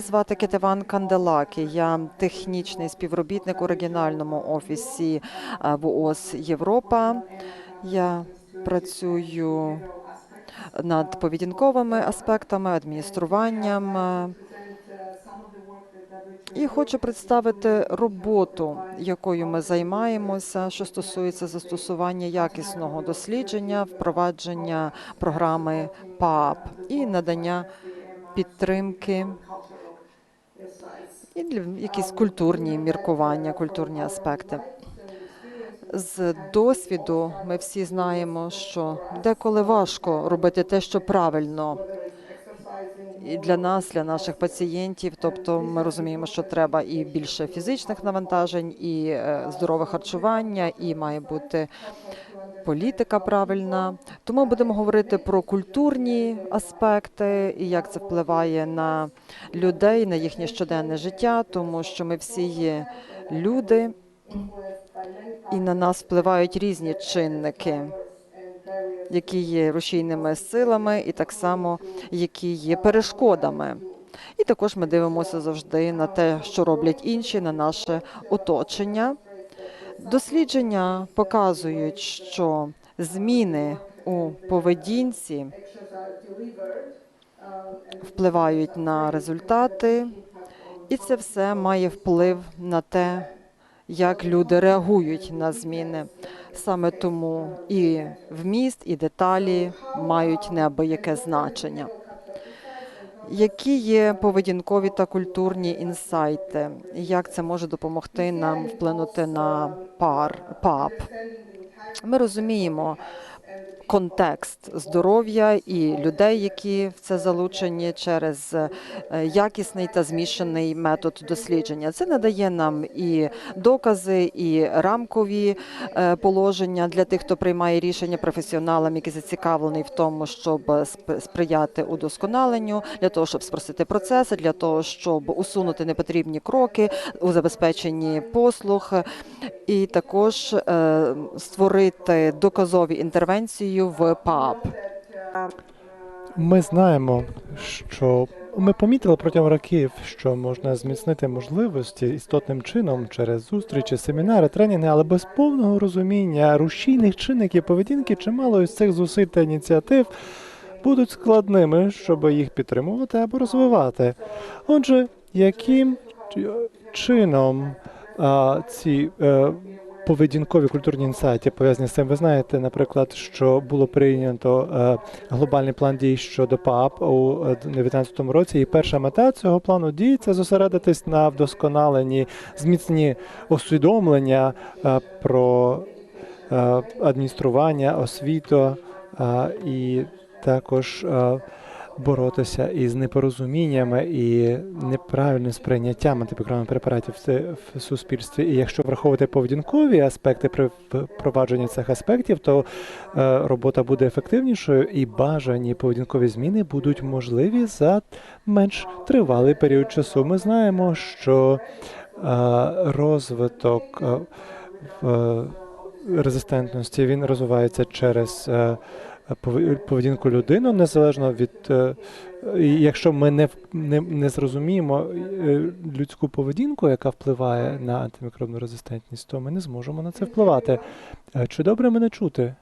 Звати Кетеван Канделакі. Я технічний співробітник у регіональному офісі е, ВООЗ Європа. Я працюю над поведінковими аспектами, адмініструванням. е, І хочу представити роботу, якою ми займаємося, що стосується застосування якісного дослідження, впровадження програми ПАП і надання підтримки і для якісь культурні міркування, культурні аспекти. З досвіду ми всі знаємо, що деколи важко робити те, що правильно. І для нас, для наших пацієнтів, тобто ми розуміємо, що треба і більше фізичних навантажень, і е, здорове харчування, і має бути політика правильна. Тому будемо говорити про культурні аспекти і як це впливає на людей, на їхнє щоденне життя, тому що ми всі є люди, і на нас впливають різні чинники, які є рушійними силами, і так само які є перешкодами. І також ми дивимося завжди на те, що роблять інші, на наше оточення. Дослідження показують, що зміни у поведінці впливають на результати, і це все має вплив на те, як люди реагують на зміни. Саме тому і вміст, і деталі мають неабияке значення. Які є поведінкові та культурні інсайти? Як це може допомогти нам вплинути на пар ПАП? Ми розуміємо контекст здоров'я і людей, які в це залучені через е, якісний та змішаний метод дослідження. Це надає нам і докази, і рамкові е, положення для тих, хто приймає рішення професіоналам, які зацікавлені в тому, щоб сп- сприяти удосконаленню, для того, щоб спростити процеси, для того, щоб усунути непотрібні кроки у забезпеченні послуг, і також е, створити доказові інтервенції в ПАП. Ми знаємо, що ми помітили протягом років, що можна зміцнити можливості істотним чином через зустрічі, семінари, тренінги, але без повного розуміння рушійних чинників поведінки чимало із цих зусиль та ініціатив будуть складними, щоб їх підтримувати або розвивати. Отже, яким чином а, ці е, поведінкові культурні інсайти пов'язані з цим. Ви знаєте, наприклад, що було прийнято е, глобальний план дій щодо ПАП у 2019 році, і перша мета цього плану дій це зосередитись на вдосконаленні, зміцненні усвідомлення е, про е, адміністрування, освіту е, і також. Боротися із непорозуміннями і неправильним сприйняттям антибіограмних препаратів в суспільстві. І якщо враховувати поведінкові аспекти при впровадженні цих аспектів, то е, робота буде ефективнішою і бажані поведінкові зміни будуть можливі за менш тривалий період часу. Ми знаємо, що е, розвиток е, резистентності він розвивається через поведінку людини, незалежно від е, якщо ми не, не, не зрозуміємо е, людську поведінку, яка впливає на антимікробну резистентність, то ми не зможемо на це впливати. Е, Чи добре мене чути?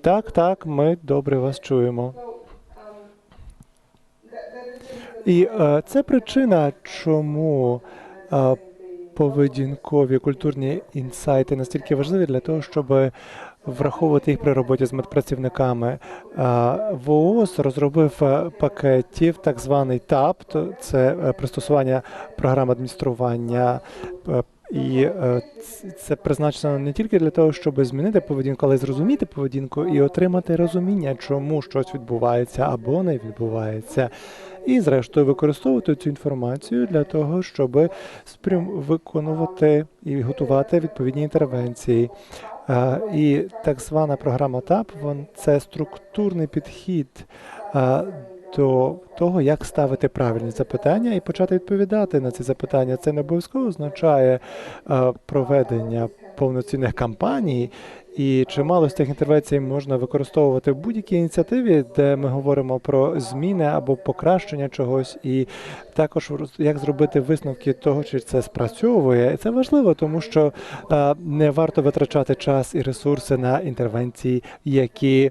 Так, так, ми добре вас чуємо. І е, це причина, чому е, поведінкові культурні інсайти настільки важливі для того, щоб враховувати їх при роботі з медпрацівниками. Е, ВООЗ розробив е, пакетів, так званий ТАП, це е, пристосування програм адміністрування. е, І е, це призначено не тільки для того, щоб змінити поведінку, але й зрозуміти поведінку і отримати розуміння, чому щось відбувається або не відбувається. І, зрештою, використовувати цю інформацію для того, щоб спрям виконувати і готувати відповідні інтервенції. І так звана програма ТАП це структурний підхід до того, як ставити правильні запитання і почати відповідати на ці запитання. Це не обов'язково означає проведення повноцінних кампаній І чимало з цих інтервенцій можна використовувати в будь-якій ініціативі, де ми говоримо про зміни або покращення чогось, і також як зробити висновки того, чи це спрацьовує. І це важливо, тому що е, не варто витрачати час і ресурси на інтервенції, які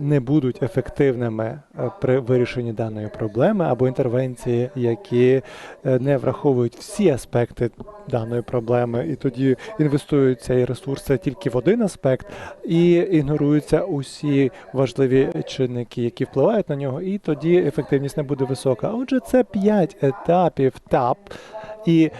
не будуть ефективними е, при вирішенні даної проблеми, або інтервенції, які е, не враховують всі аспекти даної проблеми, і тоді інвестуються і ресурси тільки в один аспект, і ігноруються усі важливі чинники, які впливають на нього, і тоді ефективність не буде висока. Отже, це п'ять етапів ТАП, і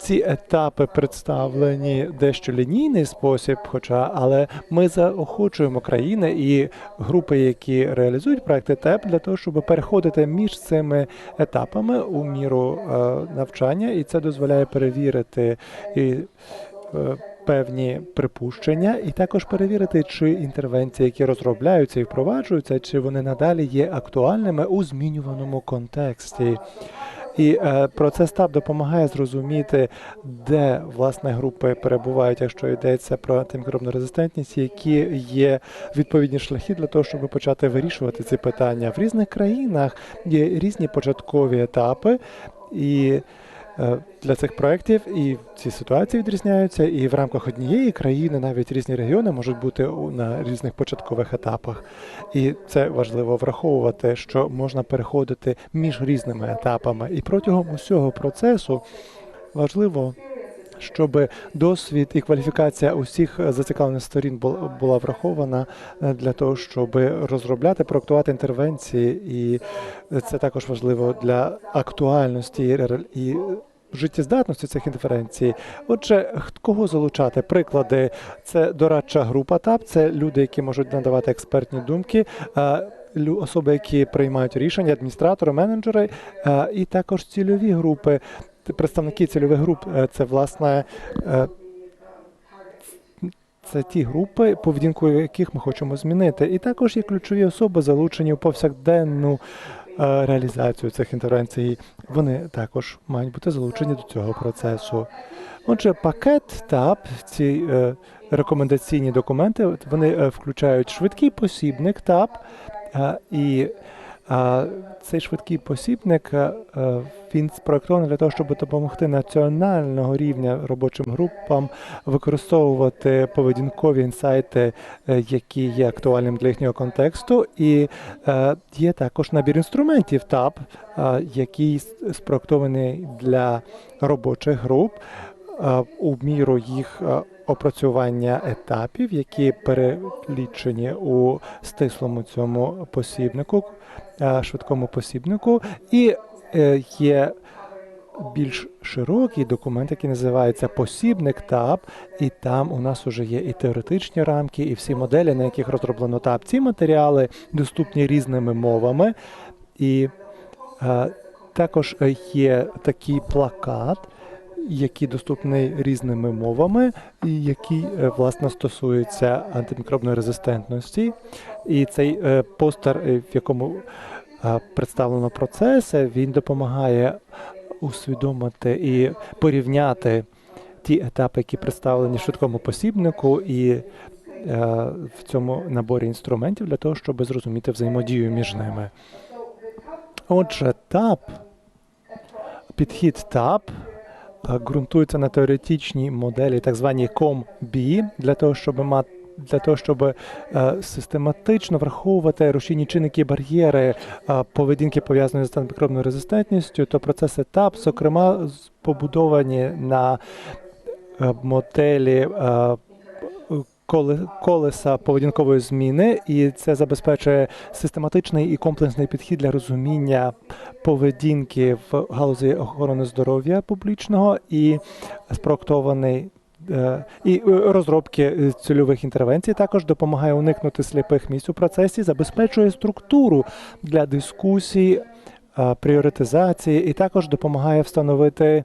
ці етапи представлені дещо лінійний спосіб, хоча але ми заохочуємо країни і групи, які реалізують проекти ТЕП, для того, щоб переходити між цими етапами у міру е, навчання, і це дозволяє перевірити і. е, Певні припущення, і також перевірити, чи інтервенції, які розробляються і впроваджуються, чи вони надалі є актуальними у змінюваному контексті. І е, процес ТАП допомагає зрозуміти, де власне групи перебувають, якщо йдеться про антимікробну резистентність, які є відповідні шляхи для того, щоб почати вирішувати ці питання. В різних країнах є різні початкові етапи, і для цих проєктів і ці ситуації відрізняються, і в рамках однієї країни навіть різні регіони можуть бути на різних початкових етапах. І це важливо враховувати, що можна переходити між різними етапами. І протягом усього процесу важливо. Щоб досвід і кваліфікація усіх е, зацікавлених сторін бу- була врахована е, для того, щоб розробляти, проектувати інтервенції, і е, це також важливо для актуальності і життєздатності цих інтервенцій. Отже, кого залучати? Приклади це дорадча група ТАП, це люди, які можуть надавати експертні думки. е, Особи, які приймають рішення, адміністратори, менеджери, е, і також цільові групи. Представники цільових груп е, це власне це ті групи, поведінку яких ми хочемо змінити. І також є ключові особи, залучені в повсякденну реалізацію цих інтервенцій. Вони також мають бути залучені до цього процесу. Отже, пакет ТАП, ці е, рекомендаційні документи, вони е, включають швидкий посібник ТАП е, і а цей швидкий посібник е, він спроектований для того, щоб допомогти національного рівня робочим групам використовувати поведінкові інсайти, е, які є актуальним для їхнього контексту. І е, є також набір інструментів ТАП, який спроектований для робочих груп у міру їх опрацювання етапів, які перелічені у стислому цьому посібнику, швидкому посібнику, і е, є більш широкий документ, який називається посібник ТАП, і там у нас вже є і теоретичні рамки, і всі моделі, на яких розроблено ТАП. Ці матеріали доступні різними мовами, і е, також е, є такий плакат, який доступний різними мовами, і який е, власне стосується антимікробної резистентності. І цей е, постер, е, в якому представлено процеси, він допомагає усвідомити і порівняти ті етапи, які представлені в швидкому посібнику, і в цьому наборі інструментів для того, щоб зрозуміти взаємодію між ними. Отже, ТАП, підхід ТАП ґрунтується на теоретичній моделі, так званій COM-B, для того, щоб мати. Для того щоб е, систематично враховувати рушійні чинники бар'єри е, поведінки пов'язаної з антимікробною резистентністю, то процеси ТАП, зокрема, побудовані на е, моделі колеса поведінкової зміни, і це забезпечує систематичний і комплексний підхід для розуміння поведінки в галузі охорони здоров'я публічного і спроектований. е, І е, розробки е, цільових інтервенцій також допомагає уникнути сліпих місць у процесі, забезпечує структуру для дискусій, пріоритизації і також допомагає встановити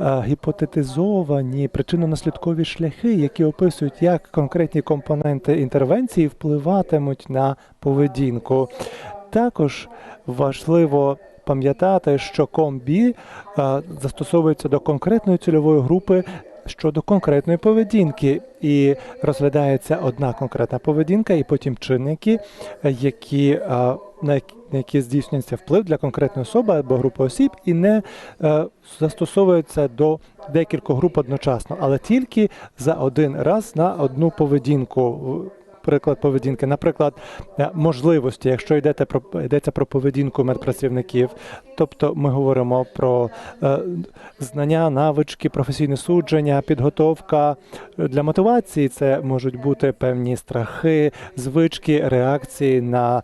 гіпотетизовані причинно-наслідкові шляхи, які описують, як конкретні компоненти інтервенції впливатимуть на поведінку. Також важливо пам'ятати, що комбі застосовується до конкретної цільової групи щодо конкретної поведінки, і розглядається одна конкретна поведінка, і потім чинники, які на які- здійснюється вплив для конкретної особи або групи осіб, і не е, застосовуються до декількох груп одночасно, але тільки за один раз на одну поведінку. Приклад поведінки, наприклад, е, можливості, якщо йдете про йдеться про поведінку медпрацівників, тобто ми говоримо про е, знання, навички, професійне судження, підготовка для мотивації. Це можуть бути певні страхи, звички, реакції на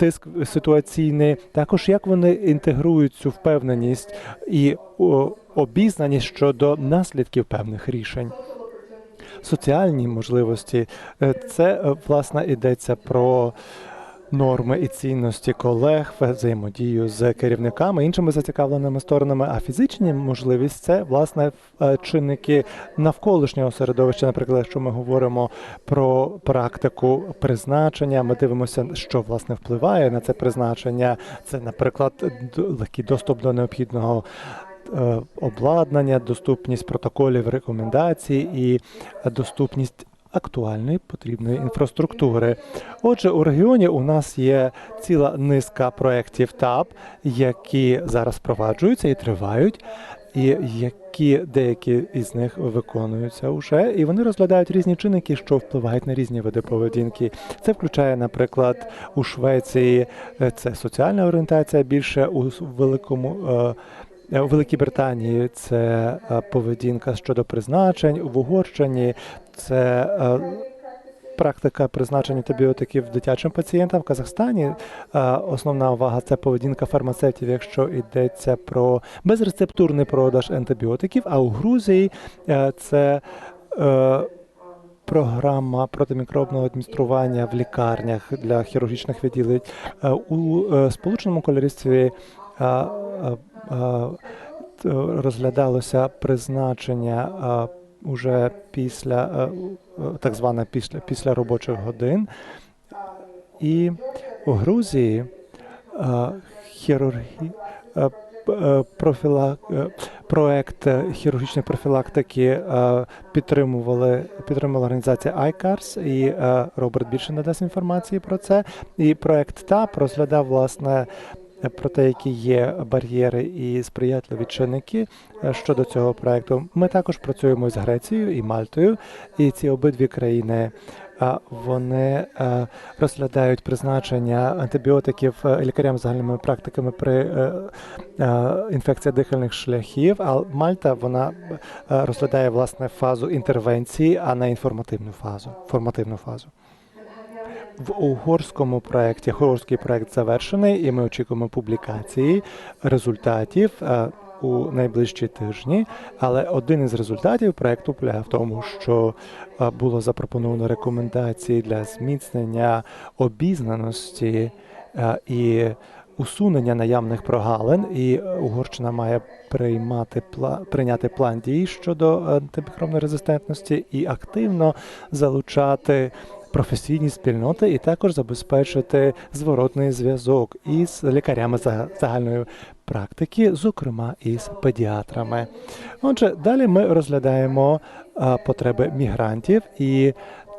тиск ситуаційний. Також як вони інтегрують цю впевненість і обізнаність щодо наслідків певних рішень. Соціальні можливості Е, це е, власне йдеться про норми і цінності колег, взаємодію з керівниками, іншими зацікавленими сторонами. А фізичні можливість це власне е, чинники навколишнього середовища. Наприклад, якщо ми говоримо про практику призначення, ми дивимося, що власне впливає на це призначення. Це, наприклад, легкий доступ до необхідного. е, Обладнання, доступність протоколів, рекомендацій і е, доступність актуальної потрібної інфраструктури. Отже, у регіоні у нас є ціла низка проєктів ТАП, які зараз впроваджуються і тривають, і які деякі із них виконуються вже, і вони розглядають різні чинники, що впливають на різні види поведінки. Це включає, наприклад, у Швеції е, це соціальна орієнтація більше у великому. Е, У Великій Британії це е, поведінка щодо призначень, в Угорщині це е, практика призначення антибіотиків дитячим пацієнтам. В Казахстані основна увага це поведінка фармацевтів, якщо йдеться про безрецептурний продаж антибіотиків. А у Грузії це програма протимікробного адміністрування в лікарнях для хірургічних відділень. У Сполученому Королівстві розглядалося призначення уже після так зване після, після робочих годин. І у Грузії хірургі, профіла, проект хірургічної профілактики підтримували підтримувала організація ICARS, і Роберт більше надасть інформації про це. І проект ТАП розглядав власне. Про те, які є бар'єри і сприятливі чинники е, щодо цього проекту. Ми також працюємо з Грецією і Мальтою, і ці обидві країни вони е, розглядають призначення антибіотиків е, лікарям загальними практиками при інфекції дихальних шляхів. А Мальта вона розглядає власне фазу інтервенції, а не інформативну фазу. Формативну фазу. В угорському проєкті угорський проєкт завершений, і ми очікуємо публікації результатів е, у найближчі тижні. Але один із результатів проєкту полягає в тому, що е, було запропоновано рекомендації для зміцнення обізнаності е, і усунення наявних прогалин, і Угорщина має приймати пла- прийняти план дій щодо антимікробної резистентності і активно залучати професійні спільноти і також забезпечити зворотний зв'язок із лікарями за- загальної практики, зокрема із педіатрами. Отже, далі ми розглядаємо потреби мігрантів і.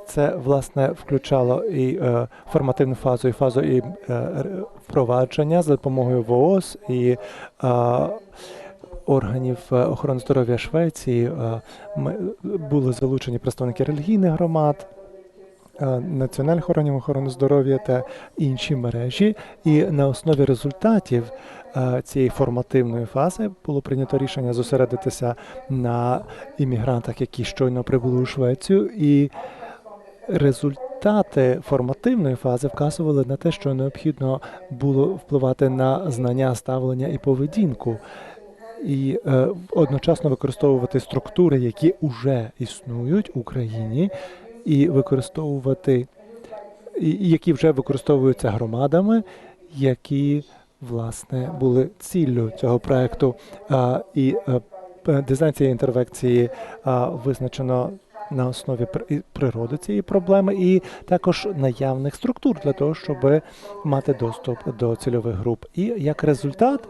Це власне включало і е, формативну фазу, і фазу і е, впровадження за допомогою ВООЗ і е, органів охорони здоров'я Швеції. Е, ми були залучені представники релігійних громад, національних органів охорони здоров'я та інші мережі. І на основі результатів е, цієї формативної фази було прийнято рішення зосередитися на іммігрантах, які щойно прибули у Швецію, і результати формативної фази вказували на те, що необхідно було впливати на знання, ставлення і поведінку. І е, одночасно використовувати структури, які вже існують в Україні, і використовувати, які вже використовуються громадами, які власне були ціллю цього проекту. І е, дизайн цієї інтервекції визначено на основі пр- природи цієї проблеми, і також наявних структур для того, щоб мати доступ до цільових груп. І як результат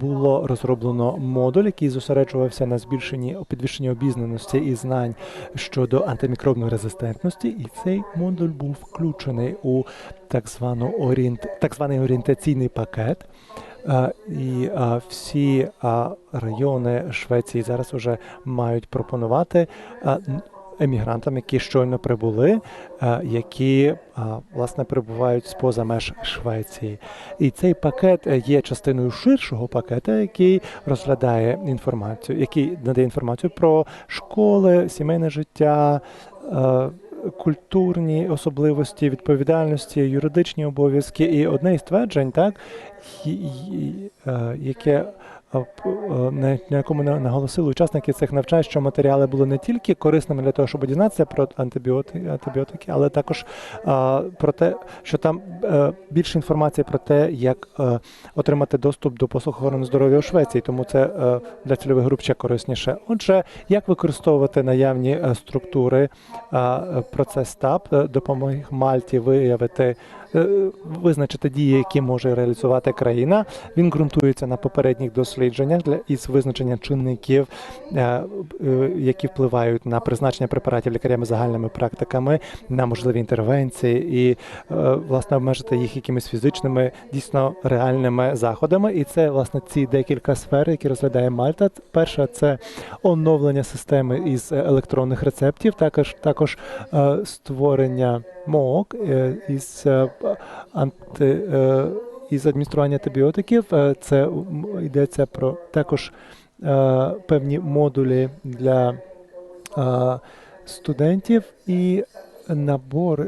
було розроблено модуль, який зосереджувався на збільшенні підвищенні обізнаності і знань щодо антимікробної резистентності. І цей модуль був включений у так звану орієнт, так званий орієнтаційний пакет. І всі райони Швеції зараз вже мають пропонувати емігрантам, які щойно прибули, які власне прибувають з-поза меж Швеції. І цей пакет е, є частиною ширшого пакета, який розглядає інформацію, який надає інформацію про школи, сімейне життя. Культурні особливості, відповідальності, юридичні обов'язки, і одне із тверджень, так е, яке на на якому на- наголосили учасники цих навчань, що матеріали були не тільки корисними для того, щоб дізнатися про антибіотики, антибіотики, але також е, про те, що там е, більше інформації про те, як е, отримати доступ до послуг охорони здоров'я у Швеції, тому це е, для цільових груп ще корисніше. Отже, як використовувати наявні е, структури, е, е, процес ТАП е, допомог Мальті виявити. Е, Визначити дії, які може реалізувати країна. Він ґрунтується на попередніх дослідженнях для із визначення чинників, е, е, які впливають на призначення препаратів лікарями загальними практиками, на можливі інтервенції і власне обмежити їх якимись фізичними, дійсно реальними заходами. І це власне ці декілька сфер, які розглядає Мальта. Перша це оновлення системи із електронних рецептів, також також створення МООК е, із анти. е, із адміністрування антибіотиків. Е, Це йдеться про також е, певні модулі для студентів і набор.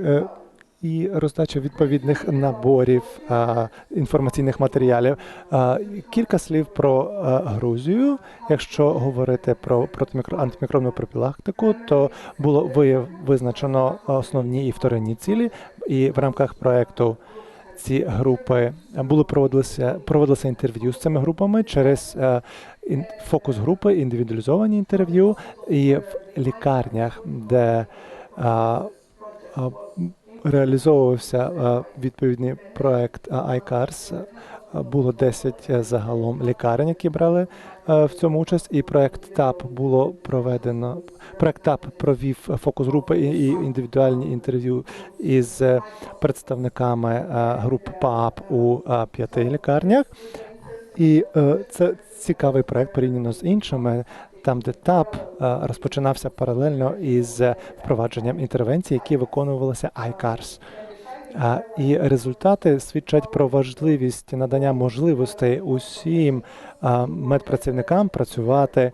І роздача відповідних наборів е, інформаційних матеріалів. Е, кілька слів про е, Грузію. Якщо говорити про протимікро- антимікробну профілактику, то було визначено основні і вторинні цілі, і в рамках проекту ці групи були проводилися проводилися інтерв'ю з цими групами через фокус групи, індивідуалізовані інтерв'ю, і в лікарнях, де е, м, реалізовувався е, відповідний проект е, iCars, е, було 10 загалом лікарень, які брали в цьому участь, і проект ТАП було проведено. Проект ТАП провів фокус групи і, індивідуальні інтерв'ю із представниками груп ПАП у п'яти лікарнях. І це цікавий проект порівняно з іншими, там, де ТАП е, розпочинався паралельно із е, впровадженням інтервенцій, які виконувалися iCars. І результати свідчать про важливість надання можливостей усім медпрацівникам працювати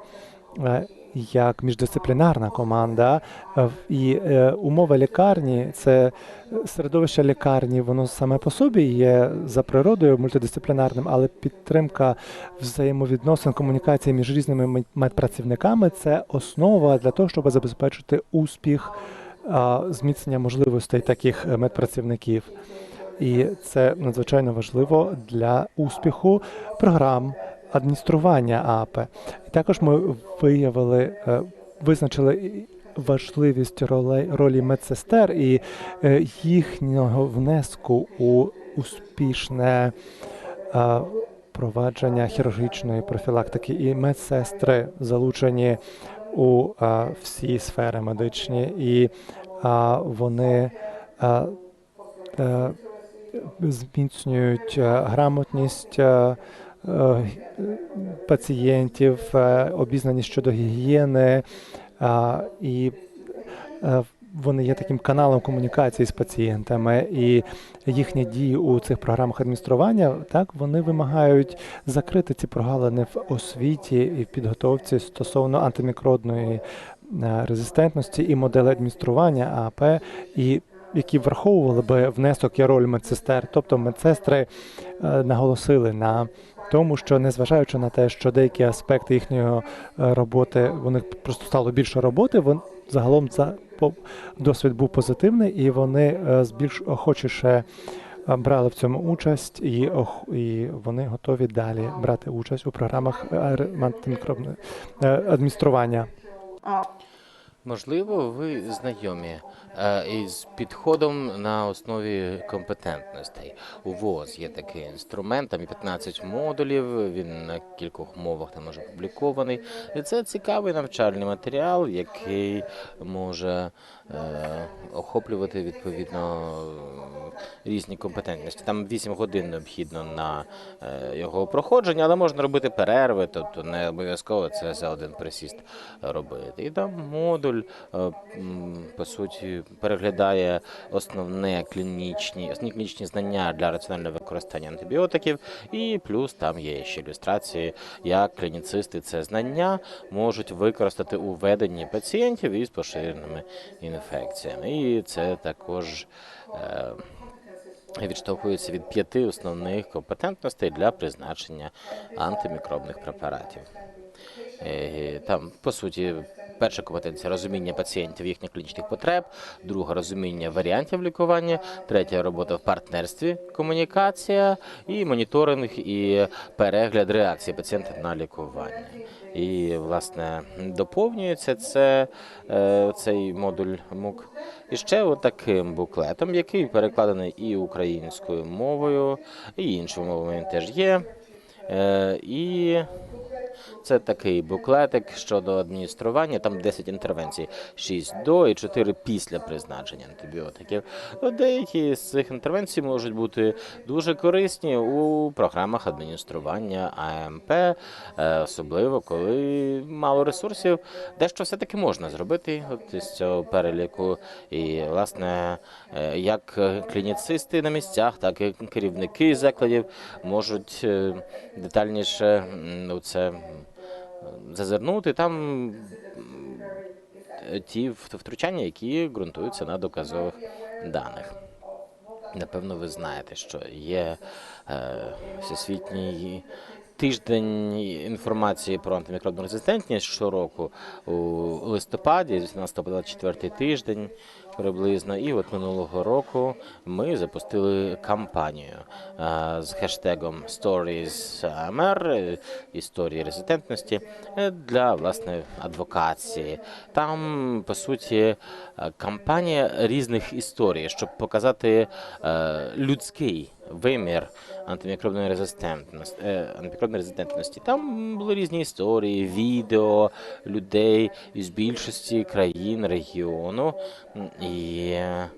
е, як міждисциплінарна команда. Е, І е, умови лікарні це е, середовище лікарні, воно саме по собі є за природою мультидисциплінарним, але підтримка взаємовідносин комунікації між різними медпрацівниками це основа для того, щоб забезпечити успіх зміцнення можливостей таких медпрацівників. І це надзвичайно важливо для успіху програм адміністрування АП. І також ми виявили, е, визначили важливість ролей, ролі медсестер і е, їхнього внеску у успішне е, провадження хірургічної профілактики. І медсестри залучені у всі сфери медичні, і вони зміцнюють грамотність пацієнтів, е, обізнаність щодо гігієни, е, і е, вони є таким каналом комунікації з пацієнтами, і їхні дії у цих програмах адміністрування так вони вимагають закрити ці прогалини в освіті і в підготовці стосовно антимікробної е, резистентності і моделі адміністрування АП, і які враховували би внесок і роль медсестер, тобто медсестри е, наголосили на тому, що незважаючи на те, що деякі аспекти їхньої е, роботи вони просто стало більше роботи, вон загалом за по- досвід був позитивний, і вони е, більш охочіше е, брали в цьому участь, і, ох- і вони готові далі брати участь у програмах адміністрування. Можливо, ви знайомі е, із підходом на основі компетентностей. У ВОЗ є такий інструмент, там є 15 модулів, він на кількох мовах там уже опублікований. І це цікавий навчальний матеріал, який може охоплювати відповідно е, різні компетентності. Там 8 годин необхідно на е, його проходження, але можна робити перерви, тобто не обов'язково це за один присіст робити. І там модуль, е, по суті, переглядає основне клінічні, основні клінічні знання для раціонального використання антибіотиків, і плюс там є ще ілюстрації, як клініцисти це знання можуть використати у веденні пацієнтів із поширеними інфекціями. І це також. Е, відштовхується від п'яти основних компетентностей для призначення антимікробних препаратів. Е, Там, по суті, перша компетенція розуміння пацієнтів їхніх клінічних потреб, друга розуміння варіантів лікування, третя робота в партнерстві, комунікація і моніторинг і перегляд реакції пацієнта на лікування. І, власне, доповнюється це, е, цей модуль МУК і ще отаким буклетом, який перекладений і українською мовою, і іншими мовами він теж є. Е, І це такий буклетик щодо адміністрування. Там 10 інтервенцій, 6 до і 4 після призначення антибіотиків. Деякі з цих інтервенцій можуть бути дуже корисні у програмах адміністрування АМП, е, особливо коли мало ресурсів. Дещо все-таки можна зробити от із цього переліку. І, власне, е, як клініцисти на місцях, так і керівники закладів можуть е, детальніше у це зазирнути. Там е, ті втручання, які ґрунтуються на доказових даних. Напевно, ви знаєте, що є е, всесвітній тиждень інформації про антимікробну резистентність щороку у листопаді, з 18 по 24 тиждень приблизно. І от минулого року ми запустили кампанію а, з хештегом StoriesMR, е, історії резистентності е, для власне адвокації. Там по суті е, кампанія різних історій, щоб показати а, людський вимір антимікробної резистентності, е, антимікробної резистентності. Там були різні історії, відео людей із більшості країн регіону. І е,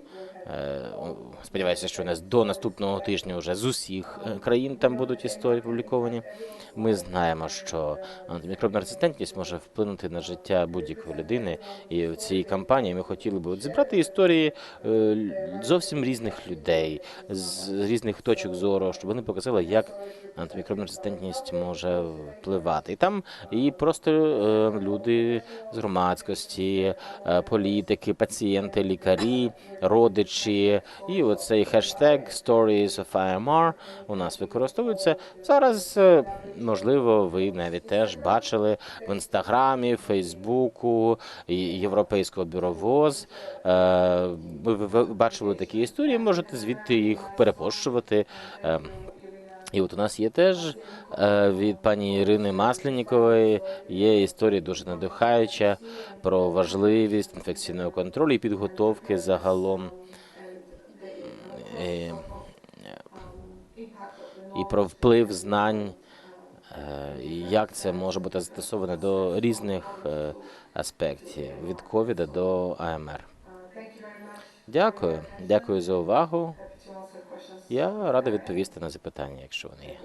сподіваюся, що у нас до наступного тижня вже з усіх е, країн там будуть історії публіковані. Ми знаємо, що антимікробна резистентність може вплинути на життя будь-якої людини. І в цій кампанії ми хотіли от зібрати історії е, зовсім різних людей з різних точок зору, щоб вони показали, як антимікробна резистентність може впливати. І там і просто е, люди з громадськості, е, політики, пацієнти, лікарі, родичі. І оцей хештег Stories of IMR у нас використовується. Зараз, е, можливо, ви навіть теж бачили в інстаграмі, Фейсбуку, Європейського бюро ВОЗ. Е, Ви бачили такі історії, можете звідти їх перепощувати. Е, і от у нас є теж від пані Ірини Масленнікової є історія дуже надихаюча про важливість інфекційного контролю і підготовки загалом. Е, і про вплив знань, е, і як це може бути застосоване до різних е, аспектів від ковіда до АМР. Дякую, дякую за увагу. Я радий відповісти на запитання, якщо вони є.